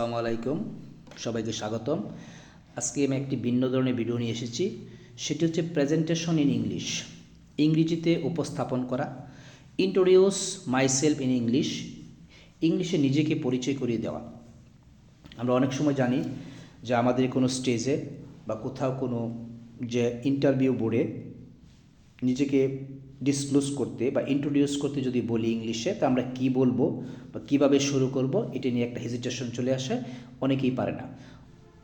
আসসালামু আলাইকুম, সবাইকে স্বাগতম। আজকে আমি একটি ভিন্ন ধরনের ভিডিও নিয়ে এসেছি, সেটি হচ্ছে প্রেজেন্টেশন ইন ইংলিশ ইংরেজিতে উপস্থাপন করা। ইন্ট্রোডিউস মাইসেলফ ইন ইংলিশ ইংলিশে নিজেকে পরিচয় করিয়ে দেওয়া। আমরা অনেক সময় জানি যে আমাদের কোনো স্টেজে বা কোথাও কোনো যে ইন্টারভিউ বোর্ডে নিজেকে ডিসক্লোজ করতে বা ইন্ট্রোডিউস করতে যদি বলি ইংলিশে তা আমরা কি বলব বা কীভাবে শুরু করব, এটা নিয়ে একটা হেজিটেশন চলে আসে, অনেকেই পারে না।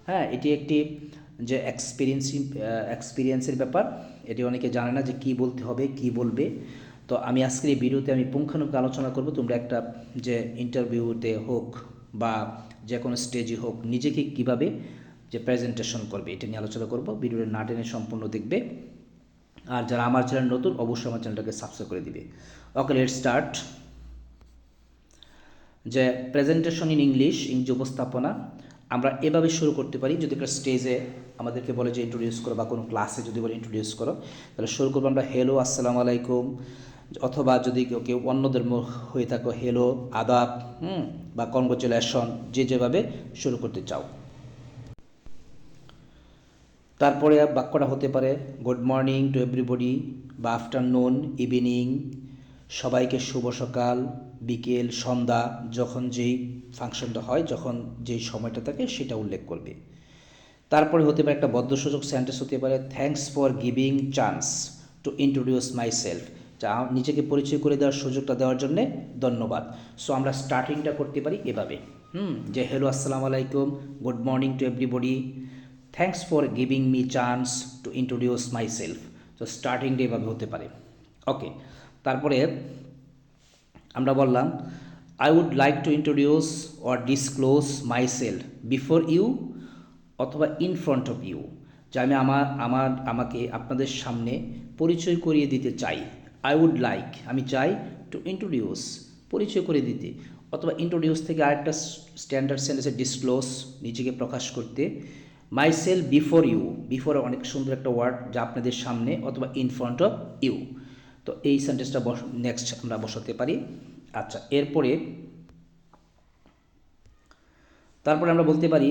হ্যাঁ এটি একটি যে এক্সপিরিয়েন্স এক্সপিরিয়েন্সের ব্যাপার, এটি অনেকে জানে না যে কি বলতে হবে, কি বলবে। তো আমি আজকের এই ভিডিওতে আমি পুঙ্খানুপুঙ্খ আলোচনা করব, তোমরা একটা যে ইন্টারভিউতে হোক বা যে কোনো স্টেজে হোক, নিজেকে কীভাবে যে প্রেজেন্টেশন করবে, এটা নিয়ে আলোচনা করব। ভিডিওটা না টেনে সম্পূর্ণ দেখবে। আর যারা আমার চ্যানেল নতুন, অবশ্যই আমার চ্যানেলটাকে সাবস্ক্রাইব করে দিবে। ওকে লেট স্টার্ট যে প্রেজেন্টেশন ইন ইংলিশ ইংরেজি উপস্থাপনা, আমরা এভাবে শুরু করতে পারি। যদি একটা স্টেজে আমাদেরকে বলে যে ইন্ট্রোডিউস করো বা কোনো ক্লাসে যদি বলে ইন্ট্রোডিউস করো, তাহলে শুরু করব আমরা হ্যালো আসসালামু আলাইকুম। অথবা যদি কেউ কেউ অন্যদের হয়ে থাকো হ্যালো আদাব, হুম, বা কনগ্রাচুলেশন যে যেভাবে শুরু করতে চাও। তারপরে বাক্যটা হতে পারে গুড মর্নিং টু এভরিবডি বা আফটারনুন ইভিনিং সবাইকে শুভ সকাল, বিকেল, সন্ধ্যা, যখন যেই ফাংশনটা হয়, যখন যেই সময়টা থাকে, সেটা উল্লেখ করবে। তারপরে হতে পারে একটা বদ্ধসূচক সেন্টেন্স হতে পারে thanks for giving chance to introduce myself যা নিজেকে পরিচয় করে দেওয়ার সুযোগটা দেওয়ার জন্যে ধন্যবাদ। সো আমরা স্টার্টিংটা করতে পারি এভাবে। হুম, যে হ্যালো আসসালামু আলাইকুম good morning to everybody thanks for giving me chance to introduce myself তো স্টার্টিং ডে এভাবে হতে পারে। ওকে তারপরে আমরা বললাম I would like to introduce or disclose myself before you অথবা ইন ফ্রন্ট অফ ইউ যে আমি আমার আমার, আমাকে আপনাদের সামনে পরিচয় করিয়ে দিতে চাই। আই উড লাইক আমি চাই টু ইন্ট্রোডিউস পরিচয় করে দিতে। অথবা ইন্ট্রোডিউস থেকে আরেকটা স্ট্যান্ডার্ড সেন্টেন্সে ডিসক্লোজ নিজেকে প্রকাশ করতে। Myself before you before অনেক সুন্দর একটা ওয়ার্ড যা আপনাদের সামনে অথবা ইন ফ্রন্ট অফ ইউ তো এই সেন্টেন্সটা বস নেক্সট আমরা বসাতে পারি। আচ্ছা এরপরে তারপরে আমরা বলতে পারি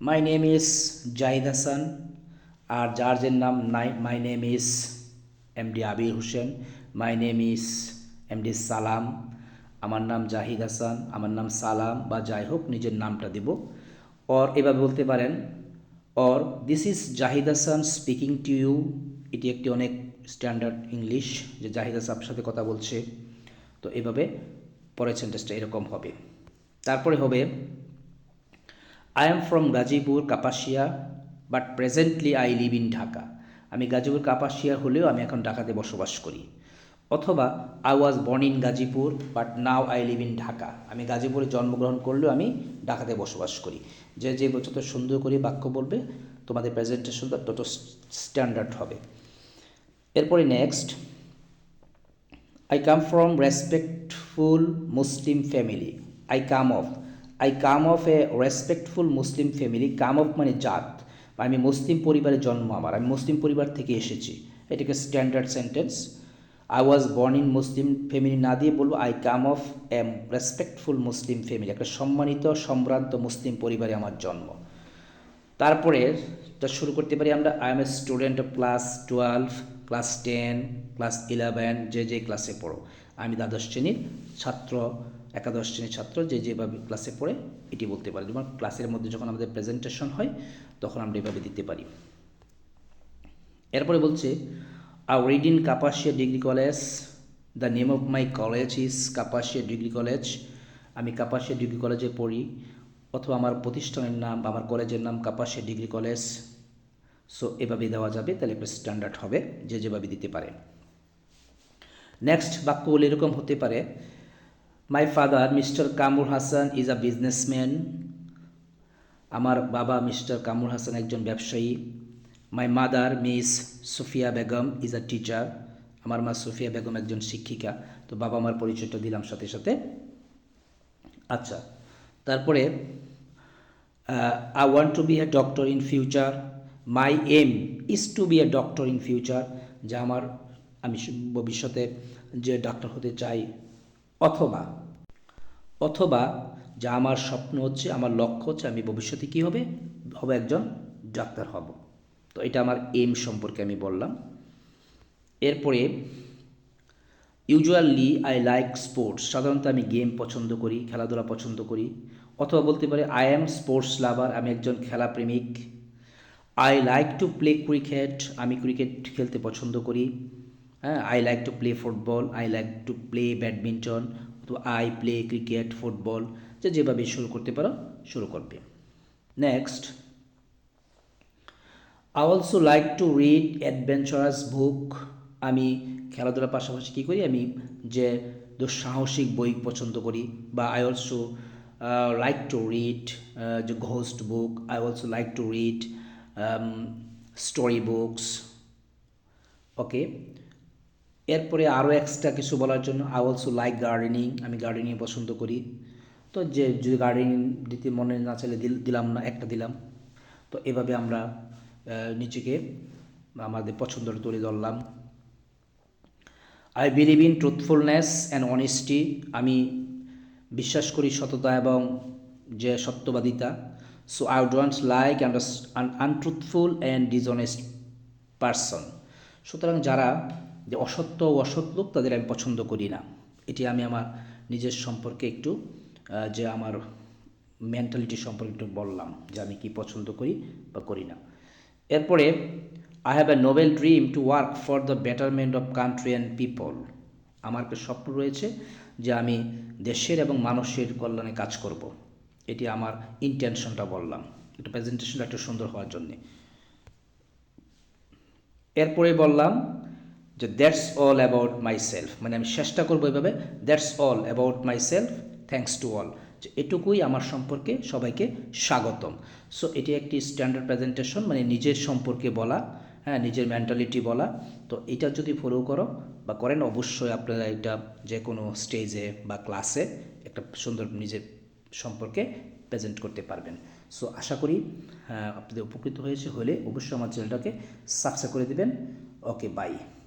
my name is Zahid Hasan আর যে নাম নাই my name is M D Abir Hossain my name is M D Salam আমার নাম জাহিদ হাসান, আমার নাম সালাম বা যাই হোক, নিজের নামটা দিব। অর এভাবে বলতে পারেন or this is Zahid Hasan speaking to you এটি একটি অনেক স্ট্যান্ডার্ড ইংলিশ যে জাহিদ হাসান সাথে কথা বলছে। তো এভাবে পরের সেন্টেন্সটা এরকম হবে। তারপরে হবে I am from Gazipur Kapasia but presently I live in Dhaka আমি গাজীপুর কাপাসিয়া হলেও আমি এখন ঢাকাতে বসবাস করি। অথবা I was born in Gazipur but now I live in Dhaka. আমি গাজীপুরে জন্মগ্রহণ করলেও আমি ঢাকাতে বসবাস করি। যে যে যত সুন্দর করে বাক্য বলবে, তোমাদের প্রেজেন্টেশনটা তত স্ট্যান্ডার্ড হবে। এরপরে next I come from respectful Muslim family I come of I come of a respectful Muslim family come of মানে জাত। আমি মুসলিম পরিবারে জন্ম আমার। আমি মুসলিম পরিবার থেকে এসেছি। এটাকে standard sentence I was born in Muslim family না দিয়ে বলব I come of a respectful Muslim family একটা সম্মানিত, সম্ভ্রান্ত মুসলিম পরিবারে আমার জন্ম। তারপরে শুরু করতে পারি আমরা I am a student of class twelve class ten class eleven যে যে ক্লাসে পড়ো। আমি দ্বাদশ শ্রেণির ছাত্র, একাদশ শ্রেণির ছাত্র, যে যেভাবে ক্লাসে পড়ে, এটি বলতে পারি। যেমন ক্লাসের মধ্যে যখন আমাদের প্রেজেন্টেশন হয়, তখন আমরা এভাবে দিতে পারি। এরপরে বলছে I read in Kapasia degree college the name of my college is Kapasia degree college আমি কাপাসিয়া ডিগ্রি কলেজে পড়ি, অথবা আমার প্রতিষ্ঠানের নাম, আমার কলেজের নাম কাপাসিয়া ডিগ্রি কলেজ সো এভাবে দেওয়া যাবে, তাহলে স্ট্যান্ডার্ড হবে, যে যেভাবে দিতে পারে। নেক্সট বাক্যগুলো এরকম হতে পারে। My father mister Kamrul Hasan is a businessman আমার বাবা মিস্টার কামরুল হাসান একজন ব্যবসায়ী। My mother miss Sufia Begum is a teacher আমার মা সুফিয়া বেগম একজন শিক্ষিকা। তো বাবা আমার পরিচয়টা দিলাম সাথে সাথে। আচ্ছা তারপরে I want to be a doctor in future my aim is to be a doctor in future যা আমার, আমি ভবিষ্যতে যে ডাক্তার হতে চাই, অথবা অথবা যা আমার স্বপ্ন হচ্ছে, আমার লক্ষ্য হচ্ছে, আমি ভবিষ্যতে কী হবে? হবে একজন ডাক্তার হব। তো এটা আমার এম সম্পর্কে আমি বললাম। এরপরে ইউজুয়ালি আই লাইক স্পোর্টস সাধারণত আমি গেম পছন্দ করি, খেলাধুলা পছন্দ করি। অথবা বলতে পারি আই অ্যাম স্পোর্টস লাভার আমি একজন খেলাপ্রেমিক I like to play cricket আমি ক্রিকেট খেলতে পছন্দ করি। হ্যাঁ I like to play football I like to play badminton অথবা আই প্লে ক্রিকেট ফুটবল যে যেভাবে শুরু করতে পারো, শুরু করবে। Next I also like to read adventurous book আমি খেলাধুলার পাশাপাশি কী করি? আমি যে দুঃসাহসিক বই পছন্দ করি বা I also like to read যে ghost book I also like to read story books okay এরপরে আরও এক্সট্রা কিছু বলার জন্য আই অলসো লাইক গার্ডেনিং আমি গার্ডেনিং পছন্দ করি। তো যে, যদি গার্ডেনিং দিতে মনে না চাইলে দিলাম না, একটা দিলাম। তো এভাবে আমরা নিজেকে আমাদের পছন্দটা তুলে ধরলাম। I believe in truthfulness and honesty আমি বিশ্বাস করি সততা এবং যে সত্যবাদিতা। So I don't like untruthful and dishonest person সুতরাং যারা যে অসত্য ও অসৎ লোক, তাদের আমি পছন্দ করি না। এটি আমি আমার নিজের সম্পর্কে একটু যে আমার মেন্টালিটি সম্পর্কে একটু বললাম যে আমি কি পছন্দ করি বা করি না। এরপরে I have a noble dream to work for the betterment of country and people আমার একটা স্বপ্ন রয়েছে যে আমি দেশের এবং মানুষের কল্যাণে কাজ করব। এটি আমার ইন্টেনশনটা বললাম। এটা প্রেজেন্টেশনটা একটু সুন্দর হওয়ার জন্যে। এরপরে বললাম যে that's all about myself মানে আমি চেষ্টা করব এভাবে that's all about myself thanks to all এটুকুই আমার সম্পর্কে সবাইকে স্বাগতম। সো এটি একটি স্ট্যান্ডার্ড প্রেজেন্টেশন মানে নিজের সম্পর্কে বলা হ্যাঁ নিজের মেন্টালিটি বলা। তো এটা যদি ফলো করো বা করেন অবশ্যই আপনারা এটা যে কোনো স্টেজে বা ক্লাসে একটা সুন্দর নিজের সম্পর্কে প্রেজেন্ট করতে পারবেন। সো আশা করি হ্যাঁ, আপনাদের উপকৃত হয়েছে হলে অবশ্যই আমার চ্যানেলটাকে সাবস্ক্রাইব করে দেবেন। Okay bye